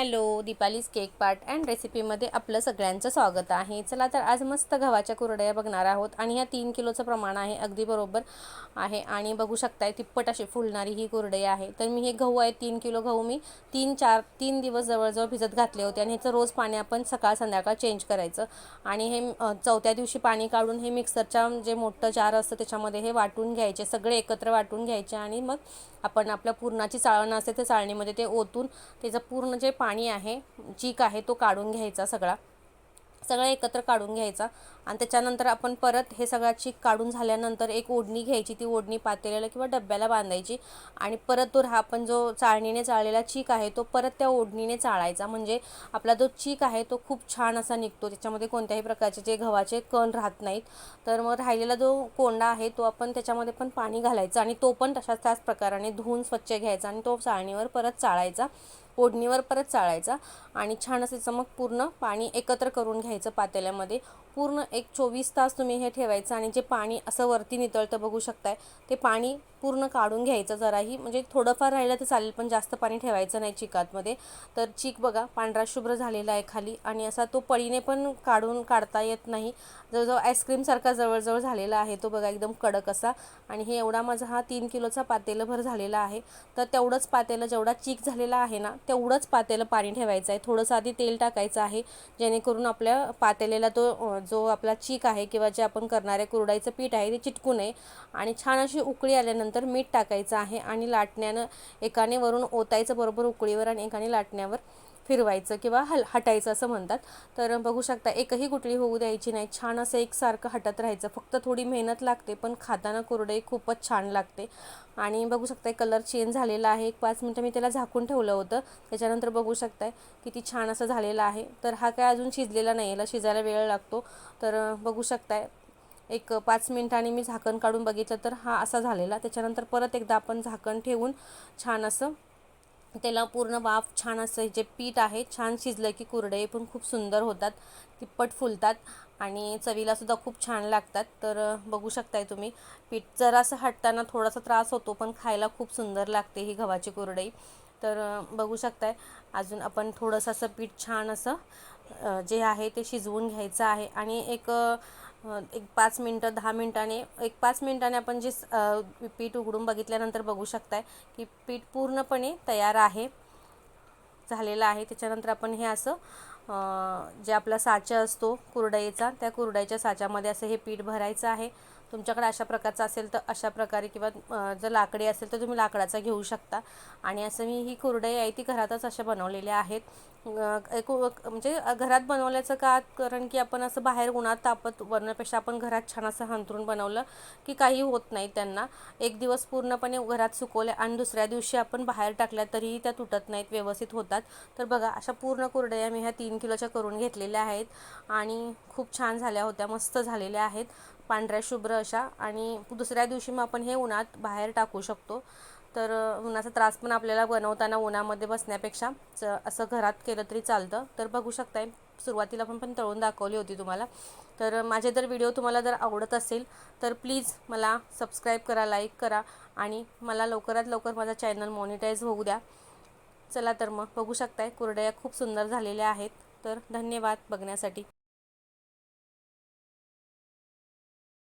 Hello Deepali's cake part and रेसिपीमध्ये आपलं सगळ्यांचं स्वागत आहे. चला तर आज मस्त गव्हाच्या कुरड्या बघणार आहोत आणि ह्या तीन किलोचं प्रमाण आहे अगदी बरोबर आहे. आणि बघू शकताय तिप्पट अशी फुलणारी ही कुरडई आहे. तर मी हे गहू आहे तीन किलो गहू मी तीन चार तीन दिवस जवळजवळ भिजत घातले होते आणि ह्याचं रोज पाणी आपण सकाळ संध्याकाळ चेंज करायचं. आणि हे चौथ्या दिवशी पाणी काढून हे मिक्सरच्या जे मोठं जार असतं त्याच्यामध्ये हे वाटून घ्यायचे सगळे एकत्र वाटून घ्यायचे आणि मग आपण आपल्या पुरणाची चाळण असते त्या चाळणीमध्ये ते ओतून त्याचं पूर्ण जे पाणी आहे चीक आहे तो काढून घ्यायचा सगळा. सगळा एकत्र काढून घ्यायचा. आणि त्याच्यानंतर आपण परत हे सगळा चीक काढून झाल्यानंतर एक ओढणी घ्यायची ती ओढणी पातेल्याला किंवा डब्याला बांधायची आणि परत तो हा आपण जो चाळणीने चाळलेला चीक आहे तो परत त्या ओढणीने चाळायचा. म्हणजे आपला जो चीक आहे तो खूप छान असा निघतो. त्याच्यामध्ये कोणत्याही प्रकारचे जे गव्हाचे कण राहत नाहीत. तर मग राहिलेला जो कोंडा आहे तो आपण त्याच्यामध्ये पण पाणी घालायचं आणि तो पण तशाच त्याच प्रकाराने धुवून स्वच्छ घ्यायचा आणि तो चाळणीवर परत चाळायचा. ओढणीवर परत चाळायचा आणि छान असं मग पूर्ण पाणी एकत्र करून घ्यायचं पातेल्यामध्ये. पूर्ण एक चोवीस तास तुम्ही हे ठेवायचं आणि जे पाणी असं वरती नितळतं बघू शकताय ते पाणी पूर्ण काढून घ्यायचं जराही. म्हणजे थोडंफार राहिलं तर चालेल पण जास्त पाणी ठेवायचं नाही चिकातमध्ये. तर चीक बघा पांढरा शुभ्र झालेला आहे खाली आणि असा तो पळीने पण काढून काढता येत नाही. जवळजवळ आईस्क्रीमसारखा जवळजवळ झालेला आहे तो बघा एकदम कडक असा. आणि हे एवढा माझा हा तीन किलोचा पातेलंभर झालेला आहे. तर तेवढंच पातेलं जेवढा चीक झालेला आहे ना तेवढंच पातेलं पाणी ठेवायचं आहे. थोडंसं आधी तेल टाकायचं आहे जेणेकरून आपल्या पातेलेला तो जो आपला चीक आहे किंवा जे आपण करणारे कुरडाईचं पीठ आहे ते चिटकू नये. आणि छान अशी उकळी आल्यानंतर मीठ टाकायचं आहे आणि लाटण्यानं एकाने वरून ओतायचं बरोबर उकळीवर आणि एकाने लाटण्यावर. फिरवायचं किंवा हल हटायचं असं म्हणतात. तर बघू शकता एकही गुटळी होऊ द्यायची नाही. छान असं एकसारखं हटत राहायचं. फक्त थोडी मेहनत लागते पण खाताना कुरडई खूपच छान लागते. आणि बघू शकताय कलर चेंज झालेला आहे. एक पाच मिनटं मी त्याला झाकून ठेवलं होतं. त्याच्यानंतर बघू शकताय किती छान असं झालेलं आहे. तर हा काय अजून शिजलेला नाही याला शिजायला वेळ लागतो. तर बघू शकताय एक पाच मिनिटांनी मी झाकण काढून बघितलं तर हा असा झालेला. त्याच्यानंतर परत एकदा आपण झाकण ठेवून छान असं त्याला पूर्ण वाफ छान असं जे पीठ आहे छान शिजलं की कुरडे पण खूप सुंदर होतात. तिप्पट फुलतात आणि चवीला सुद्धा खूप छान लागतात. तर बघू शकताय तुम्ही. पीठ जरासं हटताना थोडासा त्रास होतो पण खायला खूप सुंदर लागते ही गव्हाची कुरडई. तर बघू शकताय. अजून आपण थोडंसं असं पीठ छान असं जे आहे ते शिजवून घ्यायचं आहे. आणि एक एक पाच मिनटं दहा मिनटाने एक पाच मिनटाने आपण जे पीठ उघडून बघितल्यानंतर बघू शकताय की पीठ पूर्णपणे तयार आहे झालेलं आहे. त्याच्यानंतर आपण हे असं जे आपला साचा असतो कुरडईचा त्या कुरडईच्या साच्यामध्ये असं हे पीठ भरायचं आहे. तुमच्याकडे अशा प्रकारचा असेल तर अशा प्रकारे किंवा जर लाकडी असेल तर तुम्ही लाकडाचा घेऊ शकता. आणि असं मी ही कुरडई आहे ती घरातच अशा बनवलेल्या आहेत. एक म्हणजे घरात बनवल्याचं का? कारण की आपण असं बाहेर उन्हात तापत बनवण्यापेक्षा आपण घरात छान असं हंतरून बनवलं की काही होत नाही त्यांना. एक दिवस पूर्णपणे घरात सुकवल्या आणि दुसऱ्या दिवशी आपण बाहेर टाकल्या तरीही त्या तुटत नाहीत व्यवस्थित होतात. तर बघा अशा पूर्ण कुरडया मी ह्या तीन किलोच्या करून घेतलेल्या आहेत आणि खूप छान झाल्या होत्या मस्त झालेल्या आहेत. पांढऱ्या शुभ्र अशा आणि दुसऱ्या दिवशी मग आपण हे उन्हात बाहेर टाकू शकतो. तर उन्हाचा त्रास पण आपल्याला बनवताना उन्हामध्ये बसण्यापेक्षा च असं घरात केलं तरी चालतं. तर बघू शकताय सुरुवातीला पण पण तळून दाखवली होती तुम्हाला. तर माझे जर व्हिडिओ तुम्हाला जर आवडत असेल तर प्लीज मला सबस्क्राईब करा लाईक करा आणि मला लवकरात लवकर माझा चॅनल मॉनिटाईज होऊ द्या. चला तर मग बघू शकताय कुरडया खूप सुंदर झालेल्या आहेत. तर धन्यवाद बघण्यासाठी.